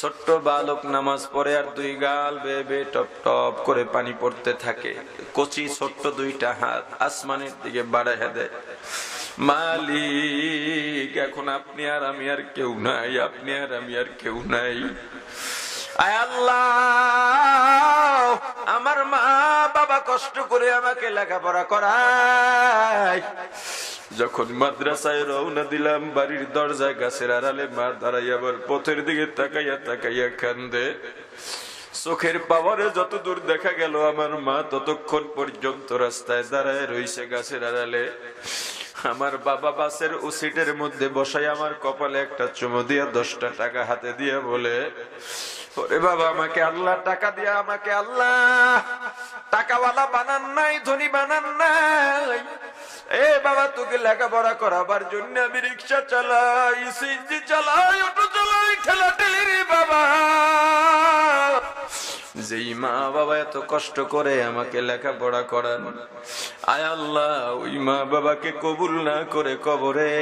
ছোট্ট বালক নামাজ পড়ে আর দুই গাল বেয়ে টপ টপ করে পানি পড়তে থাকে। কচি ছোট্ট দুইটা হাত আসমানের দিকে বাড়াইয়া দেয়। মালিক, এখন আপনি আর আমি আর কেউ নাই, আপনি আর আমি আর কেউ নাই। আল্লাহ, আমার মা বাবা কষ্ট করে আমাকে লেখাপড়া করায়। যখন মাদ্রাসায় রওনা দিলাম, বাড়ির দরজায় গাছের আড়ালে মা দাঁড়াই আবার পথের দিকে তাকাইয়া তাকাইয়া কান্দে। চোখের পাওয়ারে যত দূর দেখা গেল, আমার মা ততক্ষণ পর্যন্ত রাস্তায় দাঁড়ায় রইছে গাছের আড়ালে। আমার বাবা বাসের উসিটের মধ্যে বসাই আমার কপালে একটা চুমো দিয়া দশটা টাকা হাতে দিয়ে বলে, ওরে বাবা, আমাকে আল্লাহ টাকা দিয়া, আমাকে আল্লাহ। টাকাওয়ালা বানান নাই, ধনী বানান নাই। এ বাবা, তোকে লেখাপড়া করাবার জন্য আমি রিক্সা চালাই, সিএনজি চালাই, অটো চালাই ঠেলা ঠেলি বাবা। যেই মা বাবা এত কষ্ট করে আমাকে লেখাপড়া করান, আয় আল্লাহ, ওই মা বাবাকে কবুল না করে কবরে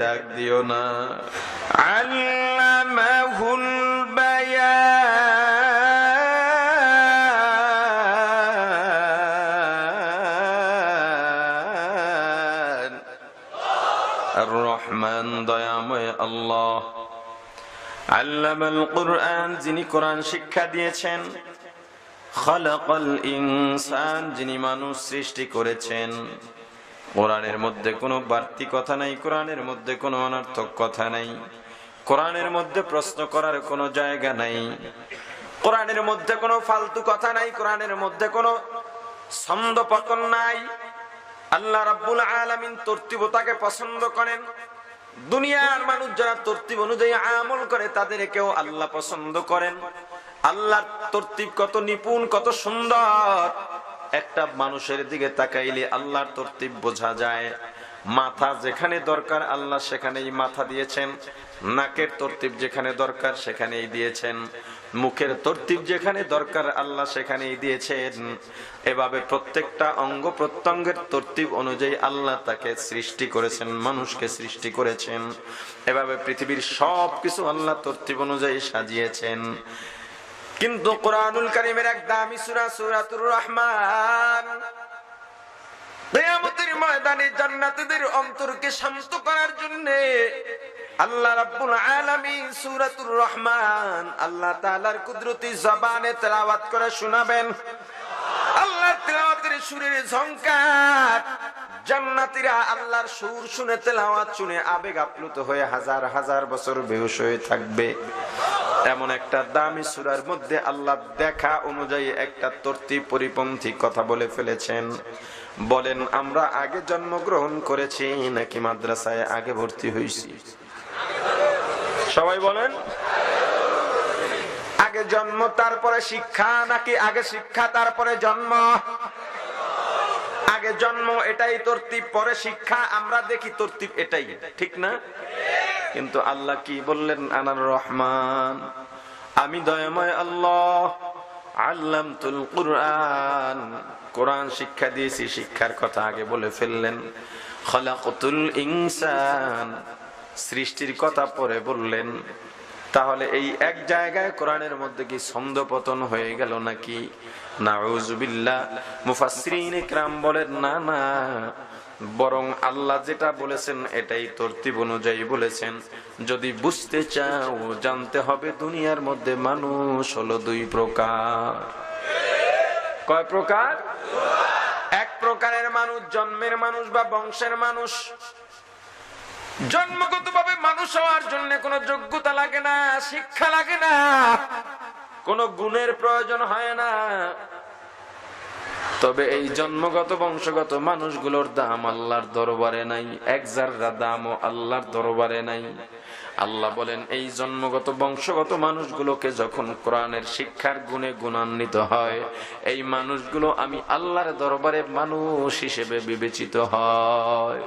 ডাক দিও না। আল্লামাহুল আল্লামাল কোরআন যিনি কোরআন শিক্ষা দিয়েছেন, খালাকাল ইনসান যিনি মানুষ সৃষ্টি করেছেন। কোরআনের মধ্যে কোনো বাড়তি কথা নাই, কোরআনের মধ্যে কোনো অনার্থক কথা নাই, কোরআনের মধ্যে প্রশ্ন করার কোনো জায়গা নাই, কোরআনের মধ্যে কোনো ফালতু কথা নাই, কোরআনের মধ্যে কোনো ছন্দ পতন নাই। আল্লাহ রাব্বুল আলামিন তর্তিবতাকে পছন্দ করেন। দুনিয়ার মানুষ যারা তর্তিব অনুযায়ী আমল করে তাদের কেউ আল্লাহ পছন্দ করেন। আল্লাহর তর্তিব কত নিপুণ, কত সুন্দর। একটা মানুষের দিকে তাকাইলে আল্লাহর তর্তিব বোঝা যায়। মাথা যেখানে দরকার, আল্লাহ সেখানেই মাথা দিয়েছেন। নাকের তর্তিব যেখানে দরকার, সেখানেই দিয়েছেন। মুখের তর্তিব যেখানে দরকার, আল্লাহ সেখানেই দিয়েছেন। এভাবে প্রত্যেকটা অঙ্গ প্রত্যঙ্গের তর্তিব অনুযায়ী আল্লাহ তাকে সৃষ্টি করেছেন, মানুষকে সৃষ্টি করেছেন। এভাবে পৃথিবীর সব কিছু আল্লাহ তর্তিব অনুযায়ী সাজিয়েছেন। কিন্তু কোরআনুল কারিমের এক দামি সুরা, সুরাতুর রহমান ময়দানে জান্নাতীদের অন্তরকে শান্ত করার জন্য আল্লাহ রাব্বুল আলামিন সূরাতুর রহমান আল্লাহ তাআলার কুদরতি জবানে তেলাওয়াত করে শোনাবেন। আল্লাহর তেলাওয়াতের সুরের ঝংকার, জান্নাতীরা আল্লাহর সুর শুনে তেলাওয়াত শুনে আবেগ আপ্লুত হয়ে হাজার হাজার বছর বেহুশ হয়ে থাকবে। এমন একটা দামি সুরার মধ্যে আল্লাহ দেখা অনুযায়ী একটা তর্তি পরিপন্থী কথা বলে ফেলেছেন। বলেন, আমরা আগে জন্মগ্রহণ করেছি নাকি মাদ্রাসায় আগে ভর্তি হয়েছি সবাই বলেন। আগে জন্ম, তারপরে শিক্ষা, নাকি আগে শিক্ষা, তারপরে জন্ম? আগে জন্ম, এটাই তর্তিব, পরে শিক্ষা, আমরা দেখি তর্তিব এটাই, ঠিক না? কিন্তু আল্লাহ কি বললেন? আনার রহমান। আমি দয়াময় আল্লাহ আল্লাম তুল কুরআন। কোরআন শিক্ষা দিয়েছি, শিক্ষার কথা আগে বলে ফেললেন। খলাকতুল ইনসান। সৃষ্টির কথা পরে বললেন, তাহলে এই এক জায়গায় কোরআনের মধ্যে কি ছন্দ পতন হয়ে গেল নাকি? বলেন, না না। বরং আল্লাহ যেটা বলেছেন, এটাই তরতিব অনুযায়ী বলেছেন। যদি বুঝতে চাও, জানতে হবে দুনিয়ার মধ্যে মানুষ হলো দুই প্রকার। কয় প্রকার? এক প্রকারের মানুষ, জন্মের মানুষ বা বংশের মানুষ। জন্মগত ভাবে মানুষ হওয়ার জন্য কোনো যোগ্যতা লাগে না, শিক্ষা লাগে না, কোনো গুণের প্রয়োজন হয় না। তবে এই জন্মগত, বংশগত মানুষগুলোর দাম আল্লাহর দরবারে নাই, এক জাররা দামও আল্লাহর দরবারে নাই। আল্লাহ বলেন, এই জন্মগত, বংশগত মানুষগুলোকে যখন কোরআনের শিক্ষার গুণে গুণান্বিত হয়, এই মানুষগুলো আমি আল্লাহর দরবারে মানুষ হিসেবে বিবেচিত হয়।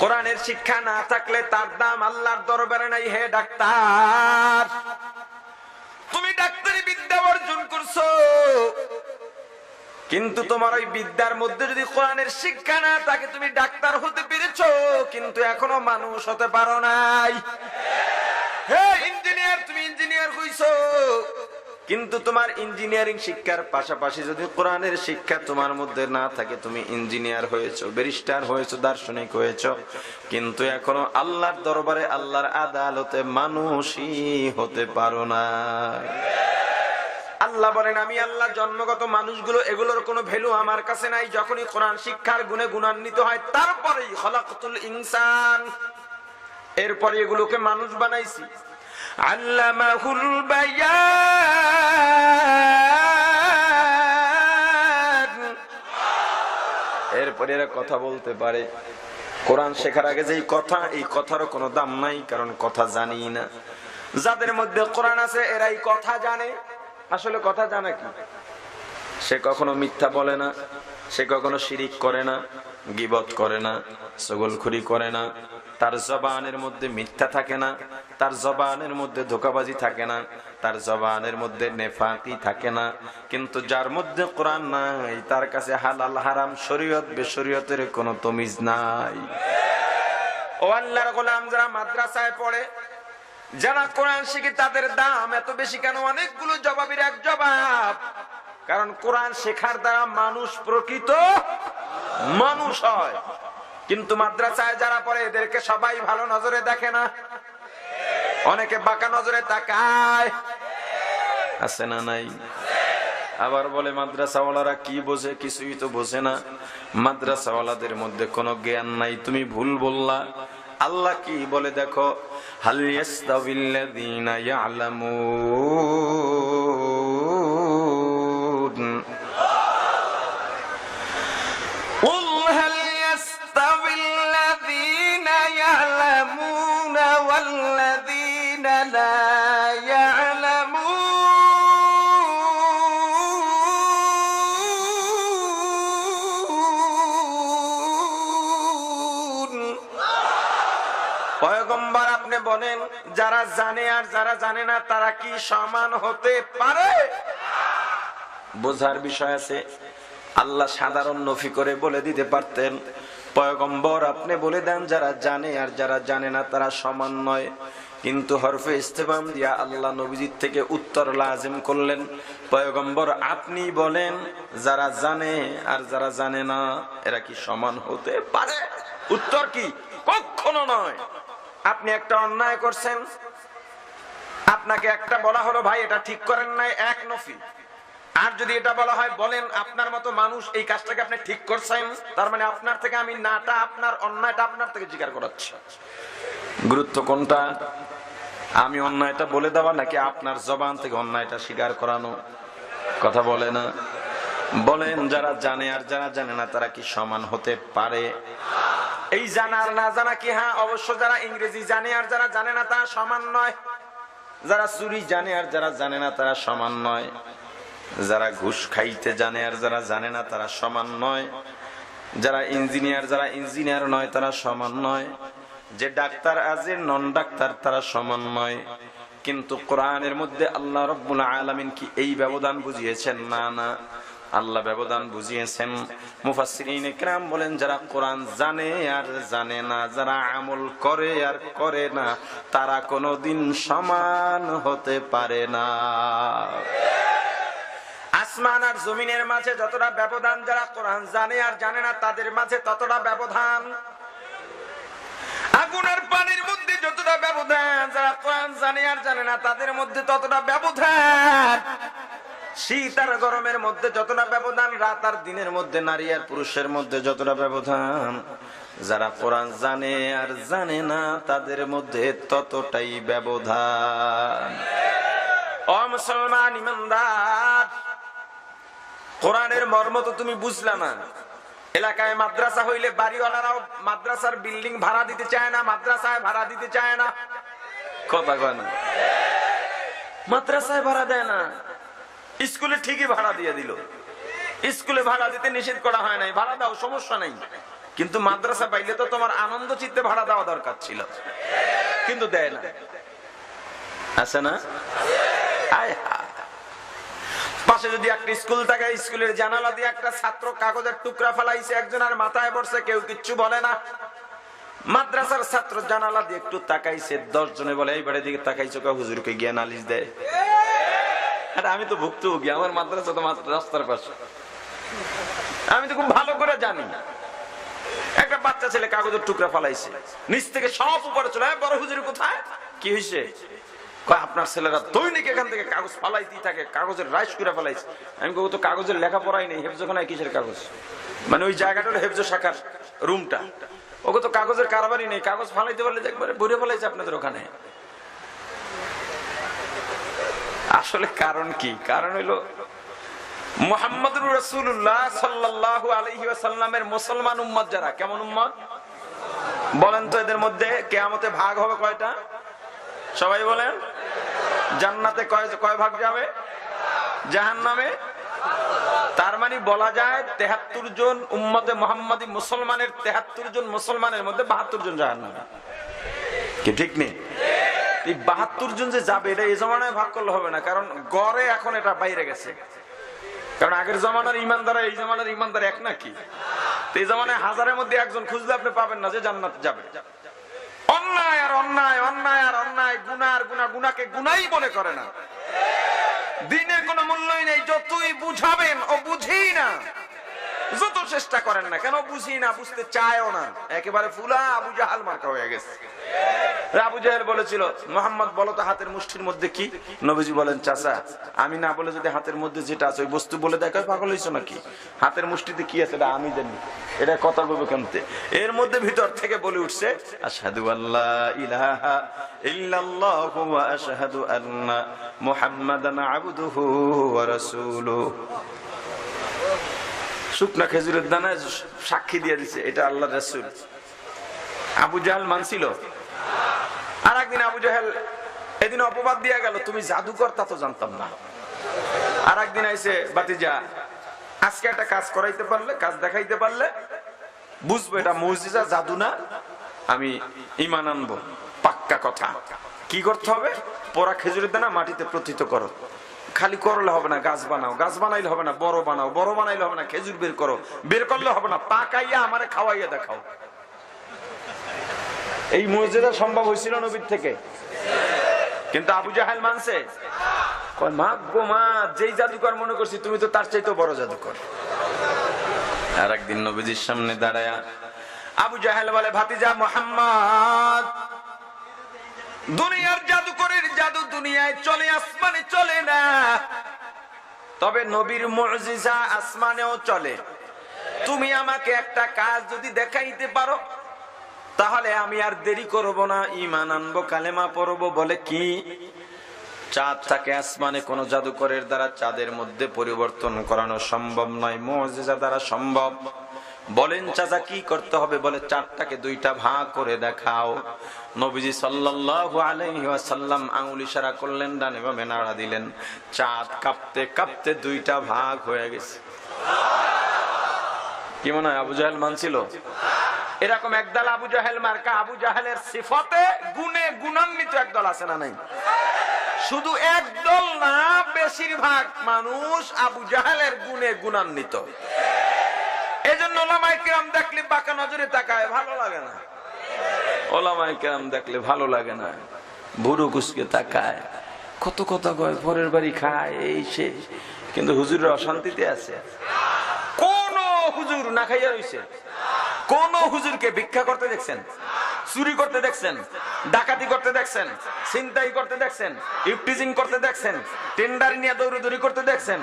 কোরআনের শিক্ষা না থাকলে তার দাম আল্লাহর দরবারে নাই, হে ডাক্তার। তুমি ডাক্তারি বিদ্যা অর্জন করছ। কিন্তু তোমার ওই বিদ্যার মধ্যে যদি কোরআনের শিক্ষা না থাকে, তুমি ডাক্তার হতে পেরেছ, কিন্তু এখনও মানুষ হতে পারো নাই। হে ইঞ্জিনিয়ার, তুমি ইঞ্জিনিয়ার হইছো। কিন্তু তোমার ইঞ্জিনিয়ারিং শিক্ষার পাশাপাশি যদি কোরআনের শিক্ষা তোমার মধ্যে না থাকে, তুমি ইঞ্জিনিয়ার হয়েছো, ব্যারিস্টার হয়েছো, দার্শনিক হয়েছো। কিন্তু এখনও আল্লাহর দরবারে আল্লাহর আদালতে মানুষই হতে পারো না। আল্লাহ বলেন, আমি আল্লাহ জন্মগত মানুষগুলো, এগুলোর কোনো ভ্যালু আমার কাছে নাই। যখনই কোরআন শিক্ষার গুণে গুণান্বিত হয়, তারপরেই খলাকতুল ইনসান, এরপরে এগুলোকে মানুষ বানাইছি। আল্লামাহুল বায়ান এরপরে এরা কথা বলতে পারে। কোরআন শেখার আগে যে কথা, এই কথারও কোনো দাম নাই, কারণ কথা জানি না। যাদের মধ্যে কোরআন আছে, এরাই কথা জানে। আসলে কথা জানে কি? সে কখনো মিথ্যা বলে না, সে কখনো শিরিক করে না, গিবত করে না, সগলখুরি করে না, তার জবানের মধ্যে মিথ্যা থাকে না তার জবানের মধ্যে ধোকাবাজি থাকে না, তার জবানের মধ্যে নেফাকি থাকে না। কিন্তু যার মধ্যে কোরআন নাই, তার কাছে হালাল, হারাম, শরীয়ত, বেশরীয়তের কোনো তমিজ নাই। ও আল্লাহর গোলাম যারা মাদ্রাসায় পড়ে, যারা কোরআন শিখে তাদের দাম এত বেশি কেন? অনেকগুলো জবাবের এক জবাব। কারণ কোরআন শেখার দ্বারা মানুষ প্রকৃত মানুষ হয়। কিন্তু মাদ্রাসায় যারা পড়ে, এদেরকে সবাই ভালো নজরে দেখে না। অনেকে বাঁকা নজরে তাকায়। আছে না নাই? আবার বলে, মাদ্রাসাওয়ালারা কি বোঝে? কিছুই তো বোঝে না। মাদ্রাসাওয়ালাদের মধ্যে কোনো জ্ঞান নাই। তুমি ভুল বললা। আল্লাহ কি বলে দেখো? হালিয়াস্তাবিল্লাযীনা ইয়ালামুন। যারা জানে আর যারা জানে না, তারা কি সমান হতে পারে? বোঝার বিষয় আছে, আল্লাহ সাধারণ নফি করে বলে দিতে পারতেন, পয়গম্বর আপনি বলে দেন, যারা জানে আর যারা জানে না, তারা সমান নয়। কিন্তু হরফে ইস্তেফাম দিয়া আল্লাহ নবীজির থেকে উত্তর লাজিম করলেন, পয়গম্বর আপনি বলেন, যারা জানে আর যারা জানে না, এরা কি সমান হতে পারে? উত্তর কি? কখনো নয়। আপনি একটা অন্যায় করছেন। আপনাকে একটা বলা হলো, ভাই, এটা ঠিক করেন নাই। এক নফি। আর যদি এটা বলা হয়, বলেন, আপনার মতো মানুষ এই কাজটাকে আপনি ঠিক করছেন। তার মানে আপনার থেকে আমি নাটা আপনার, অন্যায়টা আপনার থেকে জিজ্ঞাসা করাচ্ছি। গুরুত্ব কোনটা? আমি অন্যায়টা বলে দেওয়া নাকি আপনার জবান থেকে অন্যায়টা স্বীকার করানো? কথা বলে না। বলেন, যারা জানে আর যারা জানে না, তারা কি সমান হতে পারে? এই জানা আর না জানা কি? হ্যাঁ অবশ্য যারা ইংরেজি জানে আর যারা জানে না, তারা সমান নয়। যারা চুরি জানে আর যারা জানে না, তারা সমান নয়। যারা ঘুষ খাইতে জানে আর যারা জানে না, তারা সমান নয়। যারা ইঞ্জিনিয়ার যারা ইঞ্জিনিয়ার নয়, তারা সমান নয়। যে ডাক্তার আছে, নন ডাক্তার, তারা সমান নয়। কিন্তু কোরআনের মধ্যে আল্লাহ রব্বুল আলামিন কি এই ব্যবধান বুঝিয়েছেন? না না। আল্লাহ ব্যবধান বুঝিয়েছেন। মুফাসসিরিন ইকরাম বলেন, যারা কোরআন জানে আর জানে না, যারা আমল করে আর করে না, তারা কোনোদিন সমান হতে পারে না। আসমান আর জমিনের মাঝে যতটা ব্যবধান যারা কোরআন জানে আর জানে না, তাদের মাঝে ততটা ব্যবধান। আগুনের পানির মধ্যে যতটা ব্যবধান যারা কোরআন জানে আর জানে না, তাদের মধ্যে ততটা ব্যবধান। শীত আর গরমের মধ্যে যতটা ব্যবধান, রাত আর দিনের মধ্যে নারী আর পুরুষের মধ্যে যতটা ব্যবধান। যারা কোরআন জানে আর জানে না, তাদের মধ্যে ততটাই ব্যবধান। ও মুসলমান ইমানদার, কোরআনের মর্ম তো তুমি বুঝলা না। এলাকায় মাদ্রাসা হইলে বাড়িওয়ালারাও মাদ্রাসার বিল্ডিং ভাড়া দিতে চায় না, মাদ্রাসায় ভাড়া দিতে চায় না। কথা কয় না। মাদ্রাসায় ভাড়া দেয় না। স্কুলে ঠিকই ভাড়া দিয়ে দিল। স্কুলে ভাড়া দিতে নিষেধ করা হয় নাই, ভাড়া দাও, সমস্যা নাই। কিন্তু মাদ্রাসা পাইলে তো তোমার আনন্দ চিত্তে ভাড়া দেওয়া দরকার ছিল। কিন্তু দেয় না। আছে না? পাশে যদি একটা স্কুল থাকে, স্কুলের জানালা দিয়ে একটা ছাত্র কাগজের টুকরা ফেলাইছে, একজন আর মাথায় পড়ছে কেউ কিচ্ছু বলে না। মাদ্রাসার ছাত্র জানালা দিয়ে একটু তাকাইছে দশ জনে বলে এই বাড়ির দিকে তাকাইছো হুজুরকে গিয়ে নালিশ দেয়। আমি তো ভুক্তভোগী, আমার মাদ্রাসা তো রাস্তার পাশে। আমি তো খুব ভালো করে জানি। একটা বাচ্চা ছেলে কাগজের টুকরা ফালাইছে, নিচ থেকে সব উপরে চলে বড় হুজুর কোথায়? কি হয়েছে আপনার ছেলেরা দৈনিক এখান থেকে কাগজ ফালাইতেই থাকে, কাগজের রাইস করে ফেলাইছে। আমি তো কাগজের লেখাপড়াই নেই, হেফজ খানায় কিসের কাগজ? মানে ওই জায়গাটা হলো হেফজ শাখার রুমটা ওকে তো কাগজের কারবারই নেই, কাগজ ফালাইতে পারলে একবারে ভরে ফেলাইছে আপনাদের ওখানে। আসলে কারণ কি? কারণ হইল মোহাম্মদুর রসুল্লাহ সাল্লাহ আলহি সাল্লামের মুসলমান উম্মত যারা, কেমন উম্মত? বলেন তো এদের মধ্যে কেয়ামতে ভাগ হবে কয়টা? সবাই বলেন। জান্নাতে কয় কয় ভাগ যাবে? জাহান নামে তার মানে বলা যায় তেহাত্তর জন উম্মতে মোহাম্মদী মুসলমানের তেহাত্তর জন মুসলমানের মধ্যে বাহাত্তর জন জাহান নামে কি ঠিক নেই? এই বাহাত্তর জন যে যাবে, এটা এই জমানায় ভাগ করলে হবে না, কারণ গড়ে এখন এটা বাইরে গেছে। কারণ আগের জমানার ইমানদারা এই জমানার ইমানদার এক নাকি? এই জমানায় হাজারের মধ্যে একজন খুঁজলে আপনি পাবেন না যে জান্নাত যাবে। অন্যায় আর অন্যায় অন্যায় আর অন্যায় গুনার গুনা গুনাকে গুনাই মনে করে না। দিনের কোনো মূল্যই নেই, যতই বুঝাবেন ও বুঝেই না। যত চেষ্টা করেন না কেন বুঝি না, বুঝতে চায়ও না। একেবারে ফুলা আবু জাহাল মার্কা হয়ে গেছে। আবু জাহেল বলেছিল, মোহাম্মদ, বলো তো হাতের মুষ্টির মধ্যে কি? নবীজি বলেন, চাচা, আমি না বলে যদি হাতের মধ্যে যেটা আছে, ওই বস্তু বলে দেখায় পাগল হয়েছো নাকি? হাতের মুষ্টিতে কি আছে, এটা আমি জানি। এটা কথা বলব কেমতে এর মধ্যে ভিতর থেকে বলে উঠছে, আশহাদু আল্লাহ ইলাহা ইল্লাল্লাহু ওয়া আশহাদু আন্না মুহাম্মাদান আবদুহু ওয়া রাসূলুহু। শুকনা খেজুরের দানা সাক্ষী দিয়ে দিছে, এটা আল্লাহ রাসূল। আবু জাহাল মানছিল। আর একদিন আবু জাহেল এদিন অপবাদ দিয়া গেল, তুমি জাদুকর, তা তো জানতাম না। আর একদিন আইসে বাতিজা আজকে একটা কাজ করাইতে পারলে, কাজ দেখাইতে পারলে, বুঝব এটা মসজিদা জাদু না, আমি ইমান আনব। পাক্কা কথা। কি করতে হবে? পোড়া খেজুরের দানা মাটিতে প্রথিত করো। খালি করলে হবে না, গাছ বানাও, গাছ বানাইলে হবে না, বড় বানাও, বড় বানাইলে হবে না, খেজুর বের করো, বের করলে হবে না, পাকাইয়া আমারে খাওয়াইয়া দেখাও। এই মসজিদা সম্ভব হয়েছিল নবীর থেকে? কিন্তু আবু জাহেল মানছে? মা গো মা, যেই জাদুকর মনে করছি, তুমি তো তার চাইতেও বড় জাদুকর। আর একদিন নবীজির সামনে দাঁড়ায়া আবু জাহেল বলে, ভাতিজা মোহাম্মদ দুনিয়ার জাদুকরের জাদু দুনিয়ায় চলে, আসমানে চলে না। তবে নবীর মজিজা আসমানেও চলে। তুমি আমাকে একটা কাজ যদি দেখাইতে পারো, তাহলে আমি আর দেরি করব না। ইমান আনব, কালেমা পড়ব বলে কি? চাঁদ থাকে আসমানে কোন জাদুকরের দ্বারা চাঁদের মধ্যে পরিবর্তন করানো সম্ভব নয়। মজেজা দ্বারা সম্ভব। বলেন চাচা, কি করতে হবে? বলে চারটাকে দুইটা ভাগ করে দেখাও। নবীজি সাল্লাল্লাহু আলাইহি ওয়াসাল্লাম আঙ্গুল ইশারা করলেন, ডানে বামে নাড়া দিলেন। চাঁদ কাঁপতে কাঁপতে দুইটা ভাগ হয়ে গেছে। কি মনে হয় আবু জাহেল মানছিল? এরকম একদল আবু জাহেল মার্কা, আবু জাহেলের সিফতে গুণে গুণান্বিত একদল আছে না নাই? শুধু একদল না, বেশিরভাগ মানুষ আবু জাহেলের গুণে গুণান্বিত। এই জন্য ওলামাই কিরাম দেখলে বাঁকা নজরে তাকায়, ভালো লাগে না। ওলামাই কিরাম দেখলে ভালো লাগে না। ভুরু কুসকে তাকায়, কত কথা কয়, পরের বাড়ি খায়, এই সে। কিন্তু হুজুরের অশান্তিতে আছে। কোন হুজুর না খাইয়া রয়েছে কোন হুজুরকে ভিক্ষা করতে দেখছেন? চুরি করতে দেখছেন, ডাকাতি করতে দেখছেন, ছিনতাই করতে দেখছেন ইফটিজিং করতে দেখছেন, টেন্ডার নিয়ে দৌড়দৌড়ি করতে দেখছেন।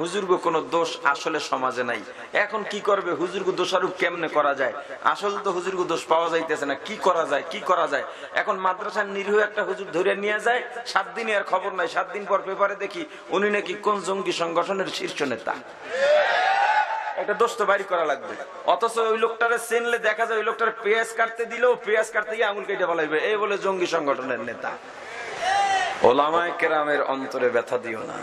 হুজুরগো, কোনো দোষ আসলে সমাজে নাই। এখন কি করবে? হুজুরগো, দোষারূপ কেমনে করা যায়? আসলে তো হুজুরগো দোষ পাওয়া যাইতেছে না। কি করা যায়? কি করা যায়? এখন মাদ্রাসার নিরীহ একটা হুজুর ধরে নিয়ে যায়, সাত দিন আর খবর নাই। সাত দিন পর পেপারে দেখি, উনি নাকি কোন জঙ্গি সংগঠনের শীর্ষ নেতা। একটা দোষ তো বাড়ি করা লাগবে। অথচ ওই লোকটারে চেনলে দেখা যায় ওই লোকটার পেঁয়াজ কাটতে দিলেও পেঁয়াজ কাটতে গিয়ে আঙুল কেটে বলাইবে এই বলে জঙ্গি সংগঠনের নেতা। ওলামায় কেরামের অন্তরে ব্যথা দিও না।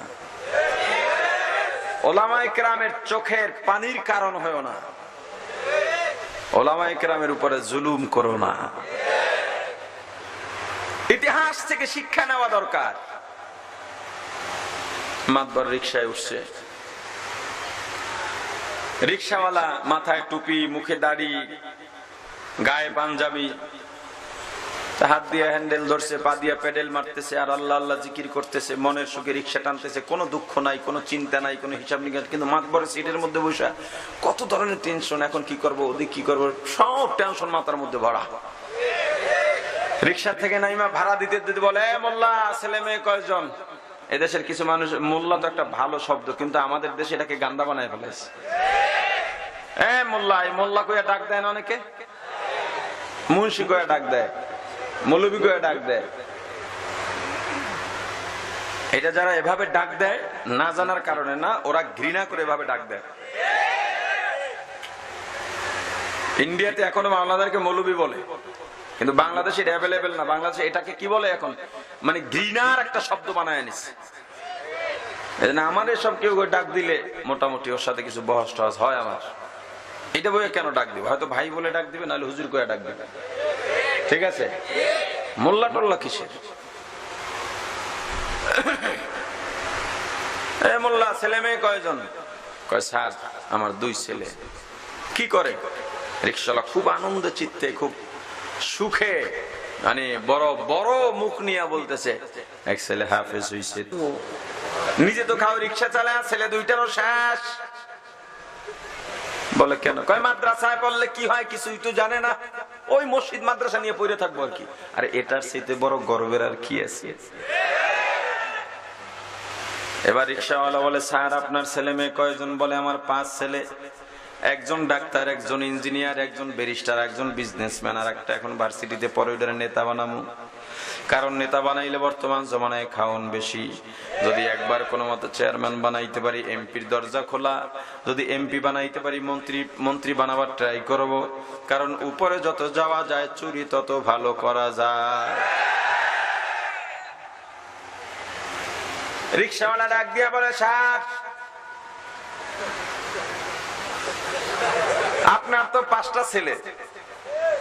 ওলামায় কেরামের চোখের পানির কারণ হয় না। ওলামায় কেরামের উপরে জুলুম করো না। ইতিহাস থেকে শিক্ষা নেওয়া দরকার। মাতবার রিক্সায় উঠছে। রিক্সাওয়ালা মাথায় টুপি, মুখে দাড়ি, গায়ে পাঞ্জাবি হাত দিয়ে হ্যান্ডেল ধরছে, পা দিয়ে প্যাডেল মারতেছে, আর আল্লাহ আল্লাহ জিকির করতেছে, মনের সুখে রিক্সা টানতেছে, কোনো দুঃখ নাই, কোনো চিন্তা নাই, কোনো হিসাব নিকাশ, কিন্তু মাতবরের সিটের মধ্যে বসে কত ধরনের টেনশন এখন কি করব, ওদিক কি করব, সব টেনশন মাথার মধ্যে ভরা। রিক্সা থেকে নাইমা ভাড়া দিতে দিতে বলে, "এ মোল্লা, ছেলে মেয়ে কয়জন? এদেশের কিছু মানুষ, মোল্লা তো একটা ভালো শব্দ, কিন্তু আমাদের দেশে এটাকে গান্দা বানায় ফেলেছে এটা যারা এভাবে ডাক দেয়, না জানার কারণে না, ওরা ঘৃণা করে এভাবে ডাক দেয়। ইন্ডিয়াতে এখনও মাওলাদারকে মৌলবী বলে। কিন্তু বাংলাদেশে এটা অ্যাভেলেবেল না। বাংলাদেশে এটাকে কি বলে এখন? মানে ঘৃণার একটা শব্দ বানায় এজন্য আমার এসব কেউ ডাক দিলে মোটামুটি ওর সাথে কিছু বহস টহস হয় আমার। এটা বইয়ে কেন ডাক দিবে? হয়তো ভাই বলে ডাক দিবে, নাহলে হুজুর করে ডাক দিবে। ঠিক আছে? মোল্লা টোল্লা কিসের? মোল্লা, ছেলে মেয়ে কয়জন? কয়, স্যার, আমার দুই ছেলে। কি করে? রিক্সাওয়ালা খুব আনন্দ চিত্তে, খুব সুখে মানে বড় বড় মুখ নিয়ে বলতেছে, এক ছেলে হাফেজ হইছে। নিজে তো খাও রিক্সা চালা ছেলে দুইটারও শেষ। বলে কেন? কয়, মাদ্রাসায় পড়লে কি হয় কিছুই তো জানে না। ওই মসজিদ, মাদ্রাসা নিয়ে পড়ে থাকব আর কি। আর এটার সাথে বড় গর্বের আর কি আছে? এবার রিক্সাওয়ালা বলে, স্যার, আপনার ছেলে মেয়ে কয়জন? বলে, আমার পাঁচ ছেলে। একজন ডাক্তার, একজন ইঞ্জিনিয়ার, একজন ব্যারিস্টার, একজন বিজনেসম্যান, আর একটা এখন ভার্সিটিতে পরে নেতা বানামু কারণ নেতা বানাইলে বর্তমান জমানায় খাওন বেশি। যদি একবার কোনো মতো চেয়ারম্যান বানাইতে পারি, এমপির দরজা খোলা। যদি এমপি বানাইতে পারি, মন্ত্রী মন্ত্রী বানাবার ট্রাই করব। কারণ উপরে যত যাওয়া যায়, চুরি তত ভালো করা যায়। রিক্সাওয়ালা ডাক দিয়া বলে, স্যার, আপনার তো পাঁচটা ছেলে।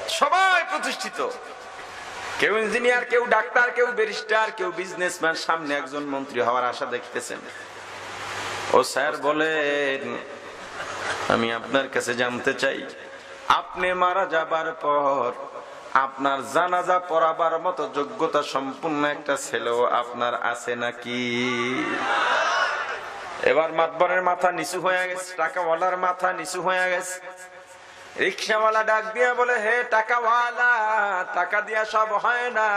সবাই প্রতিষ্ঠিত। কেউ ইঞ্জিনিয়ার, কেউ ডাক্তার, কেউ ব্যারিস্টার, কেউ বিজনেসম্যান, সামনে একজন মন্ত্রী হওয়ার আশা দেখতেছেন। ও স্যার বলেন, আমি আপনার কাছে জানতে চাই, আপনি মারা যাবার পর আপনার জানাজা পড়াবার মতো যোগ্যতা সম্পূর্ণ একটা ছেলেও আপনার আছে নাকি? এবার মাতবরের মাথা নিচু হয়ে গেছে, টাকাওয়ালার মাথা নিচু হয়ে গেছে। রিক্সাওয়ালা ডাক দিয়া বলে, হে টাকাওয়ালা, টাকা দিয়া সব হয় না।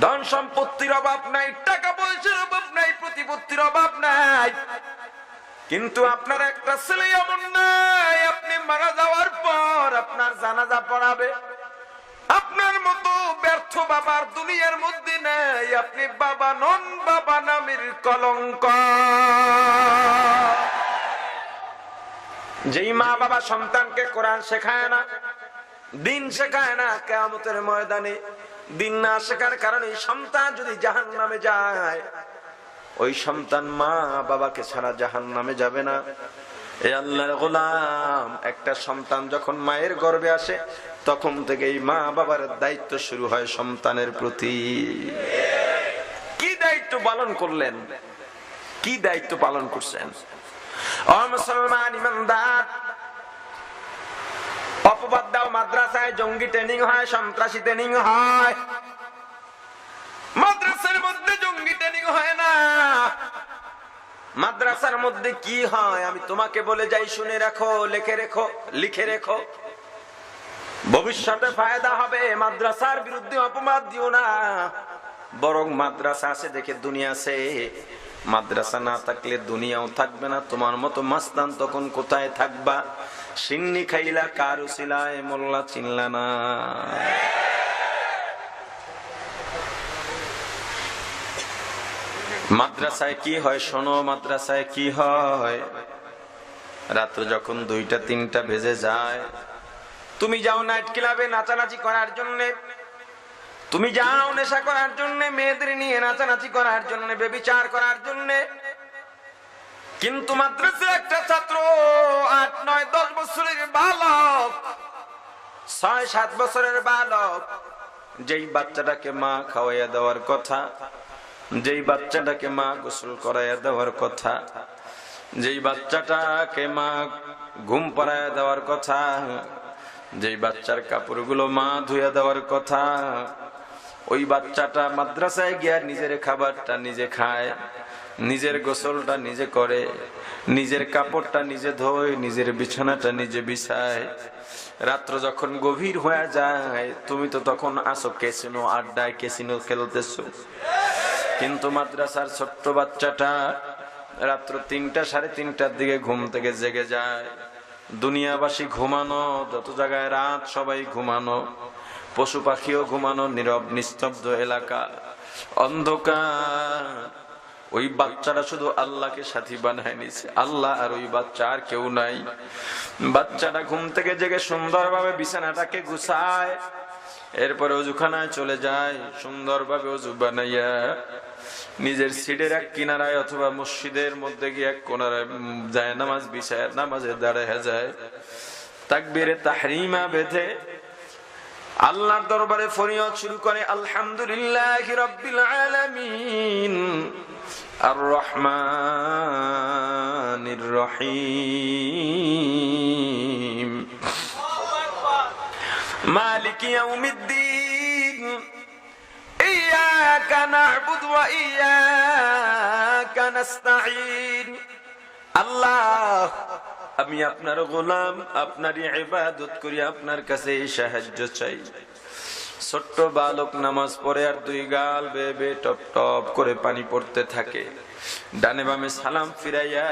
ধন সম্পত্তির অভাব নাই, টাকা পয়সার অভাব নাই, প্রতিপত্তির অভাব নাই। কিন্তু আপনার একটা ছেলে এমন নাই, আপনি মারা যাওয়ার পর আপনার জানাজা পড়াবে। আপনার মতো ব্যর্থ বাবার দুনিয়ার মধ্যে নেই, আপনি বাবা নন, বাবা নামের কলঙ্ক। যেই মা বাবা সন্তানকে কোরআন শেখায় না, দিন শেখায় না কেমতের ময়দানে দিন না শেখার কারণে সন্তান যদি জাহান নামে যায়, ওই সন্তান মা বাবাকে ছাড়া জাহান নামে যাবে না। এ আল্লাহর গোলাম, একটা সন্তান যখন মায়ের গর্ভে আসে, তখন থেকে এই মা বাবার দায়িত্ব শুরু হয় সন্তানের প্রতি। কি দায়িত্ব পালন করলেন? কি দায়িত্ব পালন করছেন? মুসলমান ইমানদার। অপবাদ দাও মাদ্রাসায়, জঙ্গি ট্রেনিং হয়, সন্ত্রাসী ট্রেনিং হয়। মাদ্রাসার মধ্যে জঙ্গি ট্রেনিং হয় না। মাদ্রাসার মধ্যে কি হয়? আমি তোমাকে বলে যাই, শুনে রাখো, লিখে রেখো লিখে রেখো। ভবিষ্যতে ফায়দা হবে, মাদ্রাসার বিরুদ্ধে অপবাদ দিও না। বরং মাদ্রাসা আছে দেখে দুনিয়া আছে। মাদ্রাসা না থাকলে দুনিয়াও থাকবে না। তোমার মতো মাস্তান তখন কোথায় থাকবা? সিন্নি খাইলা, কারু সিলায়, মোল্লা চিনলা না। মাদ্রাসায় কি হয় শোনো, মাদ্রাসায় কি হয়? রাত্র যখন দুইটা, তিনটা ভেজে যায়, তুমি যাও নাইট ক্লাবে নাচানাচি করার জন্য। তুমি যাও নেশা করার জন্য, মেয়েদের নিয়ে নাচানাচি করার জন্য, বেবিচার করার জন্য। কিন্তু মাদ্রাসার একটা ছাত্র, আট, নয়, দশ বছরের বালক, ছয়, সাত বছরের বালক, যেই বাচ্চাটাকে মা খাওয়াইয়া দেওয়ার কথা, যেই বাচ্চাটাকে মা গোসল করাইয়া দেওয়ার কথা, যেই বাচ্চাটাকে মা ঘুম পাড়াইয়া দেওয়ার কথা, যেই বাচ্চার কাপড়গুলো মা ধুয়ে দেওয়ার কথা ওই বাচ্চাটা মাদ্রাসায় গিয়া নিজের খাবারটা নিজে খায়, নিজের গোসলটা নিজে করে, নিজের কাপড়টা নিজে ধোয়, নিজের বিছানাটা নিজে বিছায়। রাত্র যখন গভীর হয়ে যায়, তুমি তো তখন আসো, কেসিনো আড্ডায় কেসিনো খেলতেছো। কিন্তু মাদ্রাসার ছোট্ট বাচ্চাটা রাত্র তিনটা সাড়ে তিনটার দিকে ঘুম থেকে জেগে যায়। দুনিয়াবাসী ঘুমানো, যত জায়গায় রাত সবাই ঘুমানো। পশু পাখিও ঘুমানো নীরব, নিস্তব্ধ এলাকা। অন্ধকার। ওই বাচ্চাটা শুধু আল্লাহকে সাথী বানায় নিছে আল্লাহ আর ওই বাচ্চা আর কেউ নাই। বাচ্চাটা ঘুম থেকে জেগে সুন্দরভাবে বিছানাটাকে গুছায়, এরপরে অজুখানায় চলে যায়, সুন্দরভাবে অজু বানাইয়া। নিজের সিটের এক কিনারায় অথবা মসজিদের মধ্যে গিয়ে এক কোনারায় যায়, নামাজ বিছায়, নামাজে দাঁড়ায় যায়। তাকবীরে তাহরিমা বেঁধে আল্লাহর দরবারে ফরিয়াদ শুরু করে, আলহামদুলিল্লাহ রাব্বিল আলামিন আর রহমানির রহিম, মালিক ইয়াউমিদ্দিন, ইয়াকা নাহবুদু ওয়া ইয়াকা নাস্তাঈন। আল্লাহ আমি আপনার গোলাম, আপনারই ইবাদত করি, আপনার কাছে এই সাহায্য চাই। ছোট্ট বালক নামাজ পড়ে আর দুই গাল বেয়ে বে টপ টপ করে পানি পড়তে থাকে। ডানে বামে সালাম ফিরাইয়া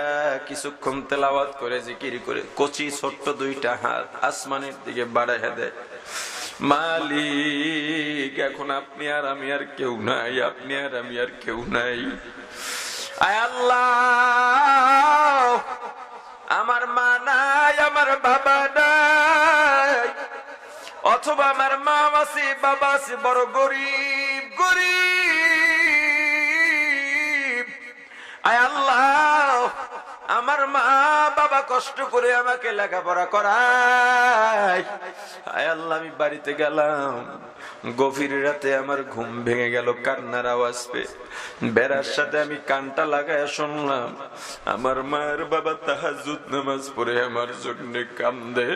কিছুক্ষণ তেলাওয়াত করে, জিকির করে, কচি ছোট্ট দুইটা হাত আসমানের দিকে বাড়াইয়া দেয়। মালিক, এখন আপনি আর আমি আর কেউ নাই, আপনি আর আমি আর কেউ নাই। আয় আল্লাহ! আমার মা নাই, আমার বাবা নাই। অথবা আমার মা আছে বাবা আছে বড় গরিব গরিব। আয় আল্লাহ আমার মা বাবা কষ্ট করে আমাকে লেখাপড়া করায়। আয় আল্লাহ, আমি বাড়িতে গেলাম। গভীর রাতে আমার ঘুম ভেঙে গেল, কান্নার আওয়াজ পেয়ে। বেড়ার সাথে আমি কানটা লাগায় শুনলাম, আমার মায়ের বাবা তাহাজুদ নামাজ পড়ে আমার জন্য কান্দে।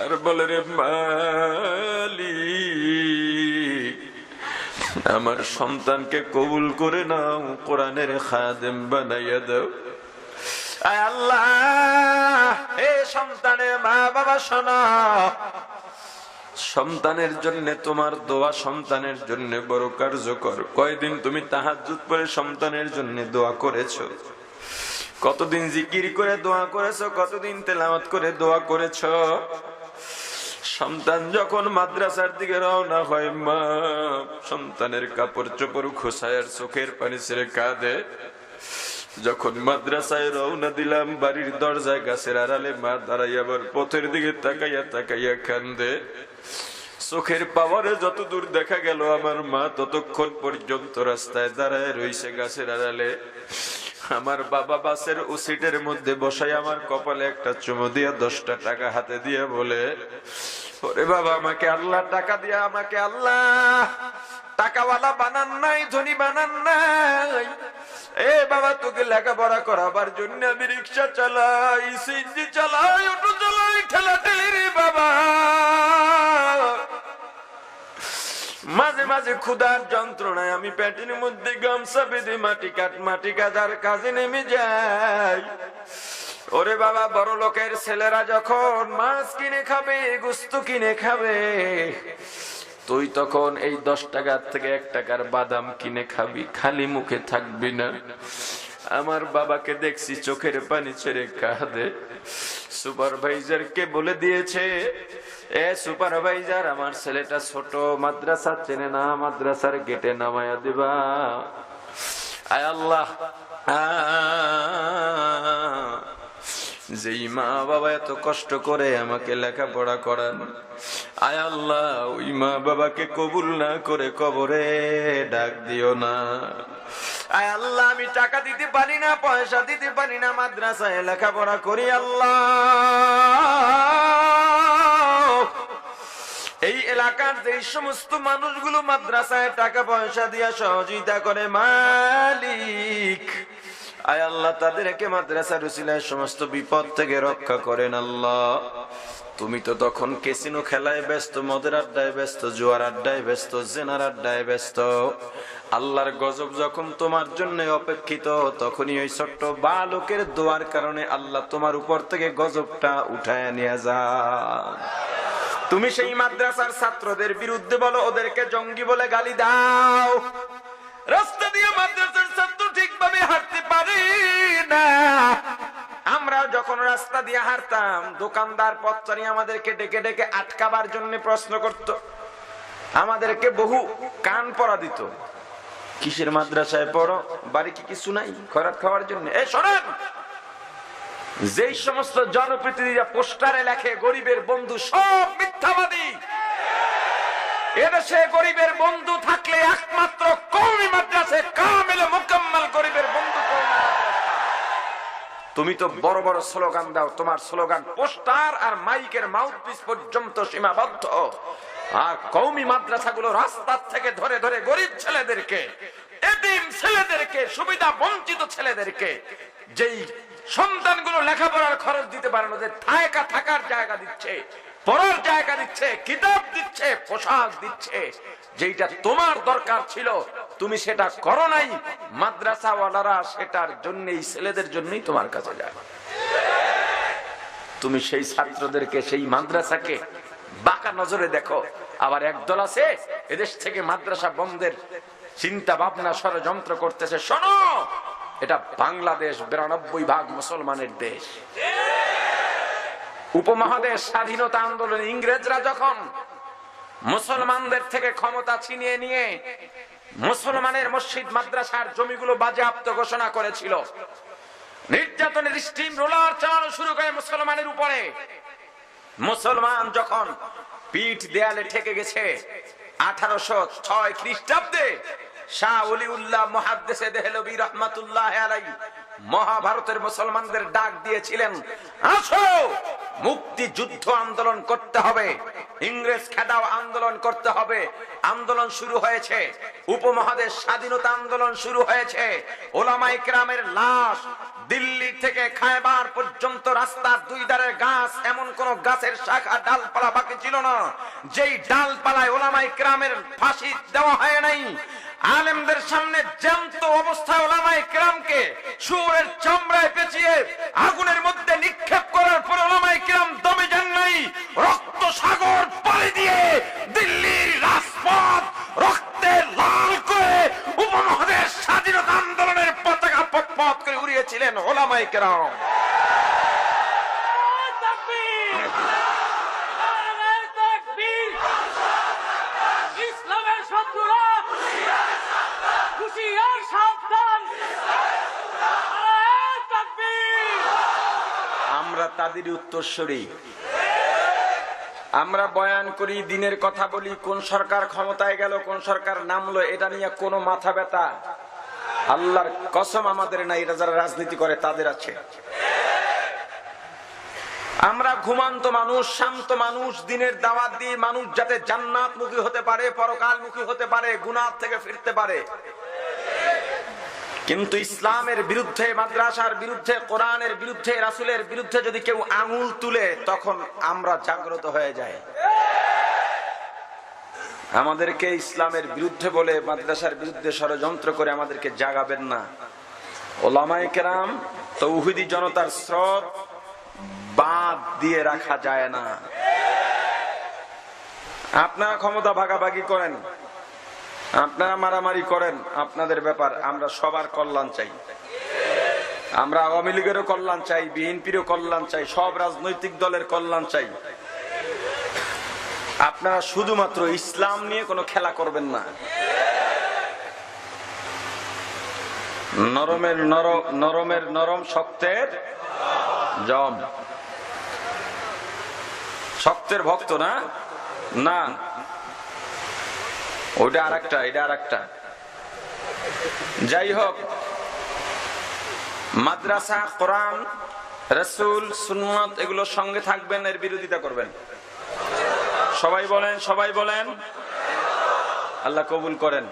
আর বলে, রে মালি আমার সন্তানকে কবুল করে নাও, কোরআনের খাদেম বানাইয়া দাও। সন্তানের জন্য তোমার দোয়া সন্তানের জন্য বড় কার্যকর। কয়দিন তুমি তাহাজুত পরে সন্তানের জন্য দোয়া করেছ? কতদিন জিকির করে দোয়া করেছ, কতদিন তেলাওয়াত করে দোয়া করেছ? সন্তান যখন মাদ্রাসার দিকে রওনা হয়, মা, সন্তানের কাপড় চোপড় খোসায়ের চোখের পানি ছেড়ে কাঁদে। যখন মাদ্রাসায় রওনা দিলাম, বাড়ির দরজায় গাছের আড়ালে মা দাঁড়াই আবার পথের দিকে তাকাইয়া তাকাইয়া কান্দে। চোখের পাওয়ারে যত দূর দেখা গেল, আমার মা ততক্ষণ পর্যন্ত রাস্তায় দাঁড়ায় রইছে গাছের আড়ালে। আমার বাবা বাসের উসিটের মধ্যে বসাই আমার কপালে একটা চুমো দিয়া দশটা টাকা হাতে দিয়ে বলে, ওরে বাবা, আমাকে আল্লাহ টাকা দিয়া, আমাকে আল্লাহ। টাকাওয়ালা বানান নাই, ধনী বানান নাই। এ বাবা, তোকে লেখাপড়া করাবার জন্য আমি রিক্সা চালাই সিঞ্জি চালাই, অটো চালাই ঠেলা ঠেলি বাবা। মাঝে মাঝে ক্ষুধার যন্ত্রণায় আমি পেটের মধ্যে গামছা বেঁধে মাটি কাট, মাটি কাটার কাজে নেমে যাই। ওরে বাবা, বড় লোকের ছেলেরা যখন মাছ কিনে খাবে, গুস্ত কিনে খাবে তুই তখন এই দশ টাকার থেকে এক টাকার বাদাম কিনে খাবি খালি মুখে থাকবি না আমার বাবাকে দেখছি চোখের পানি ছেড়ে কাঁদে সুপারভাইজার কে বলে দিয়েছে এ সুপারভাইজার আমার ছেলেটা ছোট মাদ্রাসা চেনে না মাদ্রাসার গেটে নামায়া দিবা আয় আল্লাহ আহ যেই মা বাবা এত কষ্ট করে আমাকে লেখাপড়া করান, আয় আল্লাহ, ওই মা বাবাকে কবুল না করে কবরে ডাক দিও না। আয় আল্লাহ, আমি টাকা দিতে পারি না, পয়সা দিতে পারি না, মাদ্রাসায় লেখাপড়া করি আল্লাহ। এই এলাকার যে সমস্ত মানুষগুলো মাদ্রাসায় টাকা পয়সা দিয়া সহযোগিতা করে মালিক আয় আল্লাহ, তাদেরকে মাদ্রাসার উসিলায় সমস্ত বিপদ থেকে রক্ষা করেন আল্লাহ। তুমি তো তখন কেসিনো খেলায় ব্যস্ত, মদের আড্ডায় ব্যস্ত, জুয়ার আড্ডায় ব্যস্ত, জেনার আড্ডায় ব্যস্ত। আল্লাহর গজব যখন তোমার জন্য অপেক্ষিত, তখনই ওই ছোট্ট বালকের দোয়ার কারণে আল্লাহ তোমার উপর থেকে গজবটা উঠায় নিয়ে যা তুমি সেই মাদ্রাসার ছাত্রদের বিরুদ্ধে বলো, ওদেরকে জঙ্গি বলে গালি দাও। রাস্তা দিয়ে মাদ্রাসার ছাত্র ঠিকভাবে হাঁটতে পারে না। আমরা যখন রাস্তা দিয়ে হাঁটতাম, দোকানদার পথচারী আমাদেরকে ডেকে ডেকে আটকাবার জন্য প্রশ্ন করত। আমাদেরকে বহু কান পরা দিত। কিসের মাদ্রাসায় পড়ো? বাড়ি কি কিছু নাই? খরাত খাওয়ার জন্য? এ শোনেন! যেই সমস্ত জনপ্রতিনিধিরা পোস্টারে লেখে, গরিবের বন্ধু সব মিথ্যাবাদী। এদেশে গরিবের বন্ধু থাকলে একমাত্র কৌমি মাদ্রাসে কামেলে মোকাম্মল গরিবের। তুমি তো বড় বড় স্লোগান দাও, তোমার স্লোগান, পোস্টার আর মাইকের মাউথপিস পর্যন্ত সীমাবদ্ধ। আর কৌমি মাদ্রাসাগুলো রাস্তার থেকে ধরে ধরে গরিব ছেলেদেরকে এদিন ছেলেদেরকে, সুবিধা বঞ্চিত ছেলেদেরকে, যেই সন্তানগুলো লেখাপড়ার খরচ দিতে পারে না ওদের থাকা থাকার জায়গা দিচ্ছে, পড়ার জায়গা দিচ্ছে, কিতাব দিচ্ছে, পোশাক দিচ্ছে, যেইটা তোমার দরকার ছিল তুমি সেটা করো নাই, মাদ্রাসাওয়ালারা সেটার জন্যই, ছেলেদের জন্যই তোমার কাছে যায়। তুমি সেই ছাত্রদেরকে, সেই মাদ্রাসাকে বাঁকা নজরে দেখো। আবার একদল আছে, এদেশ থেকে মাদ্রাসা বন্ধের চিন্তা ভাবনা ষড়যন্ত্র করতেছে। শোনো, এটা বাংলাদেশ বিরানব্বই ভাগ মুসলমানের দেশ। উপমহাদেশ স্বাধীনতা আন্দোলনে ইংরেজরা যখন মুসলমানদের থেকে ক্ষমতা ছিনিয়ে নিয়ে মুসলমানের মসজিদ, মাদ্রাসার জমিগুলো বাজেয়াপ্ত ঘোষণা করেছিল। নির্যাতনের স্টিম রোলার চালানো শুরু করে মুসলমানের উপরে। মুসলমান যখন পিঠ দেয়ালে ঠেকে গেছে, আঠারোশো ছয় খ্রিস্টাব্দে মহাভারতের মুসলমানদের ডাক দিয়েছিলেন, আসো মুক্তি যুদ্ধ আন্দোলন করতে হবে। ইংরেজ খেদাও আন্দোলন করতে হবে। আন্দোলন শুরু হয়েছে। উপমহাদেশ স্বাধীনতা আন্দোলন শুরু হয়েছে। ওলামাই ক্রামের লাশ দিল্লি থেকে খায়বার পর্যন্ত রাস্তার দুই ধারের গাছ, এমন কোন গাছের শাখা, ডালপালা বাকি ছিল না। যেই ডালপালায় ওলামাই ক্রামের ফাঁসি দেওয়া হয় নাই আলেমদের সামনে জ্যান্ত অবস্থায় ওলামাই কেরামকে সুরের চামড়ায় পেঁচিয়ে আগুনের মধ্যে নিক্ষেপ করার পর ওলামাই কেরাম দমে যান নাই। রক্ত সাগর পাড়ি দিয়ে দিল্লির রাজপথ রক্তে লাল করে উপমহাদেশ স্বাধীনতা আন্দোলনের পতাকা পথ করে উড়িয়েছিলেন ওলামাই কেরাম তাকবীর! নারায়ে তাকবীর! ইসলামের শত্রুরা হুঁশিয়ার সাবধান নারায়ে তাকবীর! আমরা তাদের উত্তরস্বরী আমরা বয়ান করি, দিনের কথা বলি, কোন সরকার ক্ষমতায় গেল, কোন সরকার নামলো, এটা নিয়ে কোনো মাথা ব্যথা। আল্লাহর কসম আমাদের নাই, এটা যারা রাজনীতি করে, তাদের আছে। আমরা ঘুমান্ত মানুষ, শান্ত মানুষ, দিনের দাওয়াত দিয়ে মানুষ যাতে জান্নাত মুখী হতে পারে পরকাল মুখী হতে পারে, গুনাহ থেকে ফিরতে পারে। কিন্তু ইসলামের বিরুদ্ধে, মাদ্রাসার বিরুদ্ধে, কোরআনের বিরুদ্ধে, রাসুলের বিরুদ্ধে যদি কেউ আঙুল তুলে, তখন আমরা জাগ্রত হয়ে যাই। আমাদেরকে ইসলামের বিরুদ্ধে বলে, মাদ্রাসার বিরুদ্ধে ষড়যন্ত্র করে আমাদেরকে জাগাবেন না। ওলামাই কেরাম, তৌহিদি জনতার স্রোত বাদ দিয়ে রাখা যায় না। আপনারা ক্ষমতা ভাগাভাগি করেন। আপনারা মারামারি করেন, আপনাদের ব্যাপার, আমরা সবার কল্যাণ চাই। আমরা আওয়ামী লীগেরও কল্যাণ চাই, বিএনপিরও কল্যাণ চাই, সব রাজনৈতিক দলের কল্যাণ চাই। আপনারা শুধুমাত্র ইসলাম নিয়ে কোনো খেলা করবেন না। নরমের নরম নরমের নরম শক্তের জম। শক্তের ভক্ত না? না। ওইটা আর একটা এটা আর একটা যাই হোক, মাদ্রাসা, কোরআন, রসুল, সুন্নত এগুলোর সঙ্গে থাকবেন, এর বিরোধিতা করবেন। সবাই বলেন সবাই বলেন। আল্লাহ কবুল করেন।